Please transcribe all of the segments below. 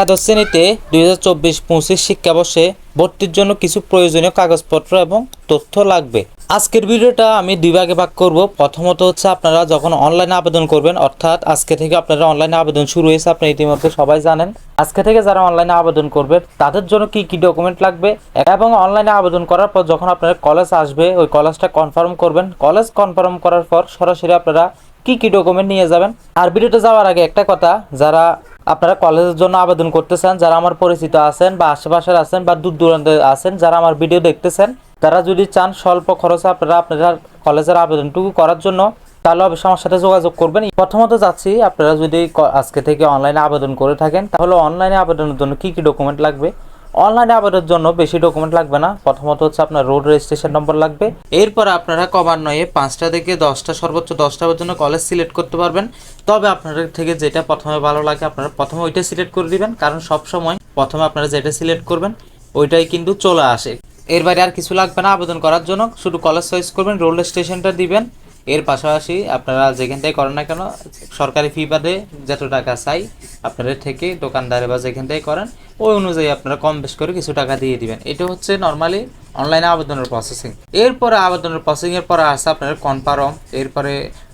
একাদশ শ্রেণীতে দুই হাজার চব্বিশ পঁচিশ শিক্ষাবর্ষে ভর্তির জন্য কিছু প্রয়োজনীয় কাগজপত্র এবং তথ্য লাগবে। আজকের ভিডিওটা আমি দুই ভাগে ভাগ করব। প্রথমত হচ্ছে আপনারা যখন অনলাইনে আবেদন করবেন, অর্থাৎ আজকে থেকে আপনারা অনলাইনে আবেদন শুরু হয়েছে, আপনি ইতিমধ্যে সবাই জানেন। আজকে থেকে যারা অনলাইনে আবেদন করবেন তাদের জন্য কি কি ডকুমেন্ট লাগবে এবং অনলাইনে আবেদন করার পর যখন আপনারা কলেজ আসবে, ওই কলেজটা কনফার্ম করবেন। কলেজ কনফার্ম করার পর সরাসরি আপনারা কি কি ডকুমেন্ট নিয়ে যাবেন? আর ভিডিওতে যাওয়ার আগে একটা কথা, যারা আপনারা কলেজের জন্য আবেদন করতেছেন, যারা আমার পরিচিত আছেন বা আশেপাশের আছেন বা দূর দূরান্তে আছেন, যারা আমার ভিডিও দেখতেছেন, তারা যদি চান স্বল্প খরচে আপনারা আপনারা কলেজের আবেদনটুকু করার জন্য, তাহলে অবশ্যই আমার সাথে যোগাযোগ করবেন। প্রথমত যাচ্ছি, আপনারা যদি আজকে থেকে অনলাইনে আবেদন করে থাকেন, তাহলে অনলাইনে আবেদনের জন্য কি কি ডকুমেন্ট লাগবে? অনলাইনে আবেদনের জন্য বেশি ডকুমেন্ট লাগবে না। প্রথমত হচ্ছে আপনার রোড রেজিস্ট্রেশন নম্বর লাগবে। এরপর আপনারা ক্রমান্বয়ে পাঁচটা থেকে দশটা, সর্বোচ্চ দশটা পর্যন্ত কলেজ সিলেক্ট করতে পারবেন। তবে আপনাদের থেকে যেটা প্রথমে ভালো লাগে, আপনারা প্রথমে ওইটা সিলেক্ট করে দিবেন। কারণ সব সময় প্রথমে আপনারা যেটা সিলেক্ট করবেন, ওইটাই কিন্তু চলে আসে। এর বাইরে আর কিছু লাগবে না আবেদন করার জন্য। শুধু কলেজ চয়েস করবেন রোড স্টেশনটা দিবেন। এর পাশাপাশি আপনারা যেখান থেকে করেন না কেন, সরকারি ফি বাদে যত টাকা চাই আপনাদের থেকে দোকানদারে বা যেখান থেকে করেন, ওই অনুযায়ী আপনারা কম বেশ করে কিছু টাকা দিয়ে দিবেন। এটা হচ্ছে নর্মালি অনলাইনে আবেদনের প্রসেসিং এরপরে আবেদনের প্রসেসিং এর পরে আসে আপনার কনফার্ম এরপরে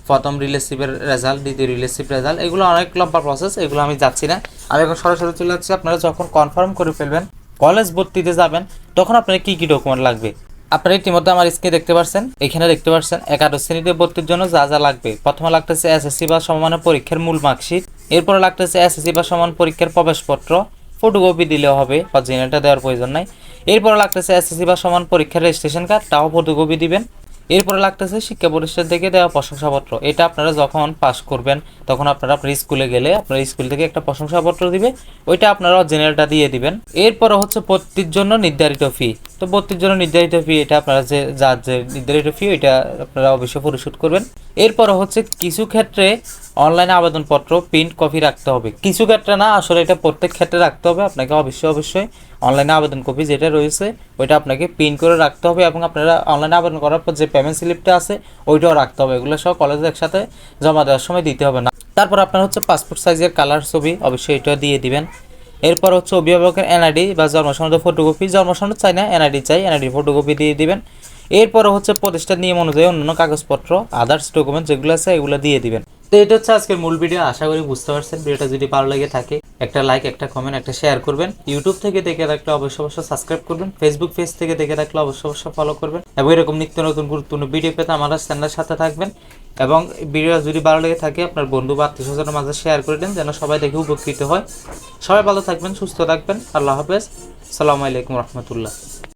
প্রথম রিলেসিভের রেজাল্ট দ্বিতীয় রিলেসিভ রেজাল্ট এগুলো অনেক লম্বা প্রসেস এগুলো আমি যাচ্ছি না। আমি এখন সরাসরি চলে যাচ্ছি, আপনারা যখন কনফার্ম করে ফেলবেন কলেজ ভর্তিতে যাবেন, তখন আপনার কি কি ডকুমেন্ট লাগবে? আপনারা ইতিমধ্যে আমার স্ক্রিনে দেখতে পাচ্ছেন এখানে দেখতে পাচ্ছেন একাদশ শ্রেণীতে ভর্তির জন্য যা যা লাগবে। প্রথমে লাগতেছে এসএসসি বা সমমানের পরীক্ষার মূল মার্কশিট এরপরে লাগতেছে এসএসসি বা সমান পরীক্ষার প্রবেশপত্র। ফটোকপি দিলেও হবে বা অরিজিনালটা দেওয়ার প্রয়োজন নাই। এরপরে লাগতেছে এসএসসি বা সমান পরীক্ষার রেজিস্ট্রেশন কার্ড তাও ফটোকপি দিবেন। এরপরে লাগতেছে শিক্ষা প্রতিষ্ঠান থেকে দেওয়া প্রশংসাপত্র। এটা আপনারা যখন পাস করবেন, তখন আপনারা আপনার স্কুলে গেলে আপনার স্কুল থেকে একটা প্রশংসাপত্র দিবে। ওইটা আপনারা অরিজিনালটা দিয়ে দিবেন। এরপরে হচ্ছে ভর্তির জন্য নির্ধারিত ফি তো ভর্তির জন্য নির্ধারিত ফি এটা আপনারা যে, যার যে নির্ধারিত ফি ওইটা আপনারা অবশ্যই পরিশোধ করবেন। এরপরে হচ্ছে কিছু ক্ষেত্রে অনলাইনে আবেদনপত্র প্রিন্ট কপি রাখতে হবে। কিছু ক্ষেত্রে না, আসলে এটা প্রত্যেক ক্ষেত্রে রাখতে হবে। আপনাকে অবশ্যই অবশ্যই অনলাইনে আবেদন কপি যেটা রয়েছে, ওইটা আপনাকে প্রিন্ট করে রাখতে হবে এবং আপনারা অনলাইনে আবেদন করার পর যে পেমেন্ট স্লিপটা আছে, ওইটাও রাখতে হবে। এগুলো সব কলেজে একসাথে জমা দেওয়ার সময় দিতে হবে না। তারপর আপনার হচ্ছে পাসপোর্ট সাইজের কালার ছবি, অবশ্যই এটা দিয়ে দিবেন। এরপর হচ্ছে অভিভাবকের এনআইডি বা জন্ম জন্মসনদের ফটোকপি জন্ম সনদ চাই না এনআইডি চাই এনআইডি ফটোকপি দিয়ে দিবেন। এরপর হচ্ছে প্রতিষ্ঠান নিয়ম অনুযায়ী অন্যান্য কাগজপত্র আদার্স ডকুমেন্ট যেগুলো আছে, এগুলো দিয়ে দিবেন। তো এটা হচ্ছে আজকের মূল ভিডিও আশা করি বুঝতে পারছেন। ভিডিওটা যদি ভালো লেগে থাকে একটা লাইক একটা কমেন্ট একটা শেয়ার করবেন। ইউটিউব থেকে দেখে রাখলে অবশ্যই অবশ্যই সাবস্ক্রাইব করবেন। ফেসবুক পেজ থেকে দেখে রাখলে অবশ্যই অবশ্যই ফলো করবেন। এবং এরকম নিত্য নতুন গুরুত্বপূর্ণ ভিডিও পেতে আমাদের চ্যানেলের সাথে থাকবেন। এবং ভিডিও যদি ভালো লেগে থাকে, আপনার বন্ধু বা আত্মীয় স্বজনের মাঝে শেয়ার করে দেন, যেন সবাই দেখে উপকৃত হয়। সবাই ভালো থাকবেন, সুস্থ থাকবেন। আল্লাহ হাফেজ। সালামু আলাইকুম রহমতুল্লাহ।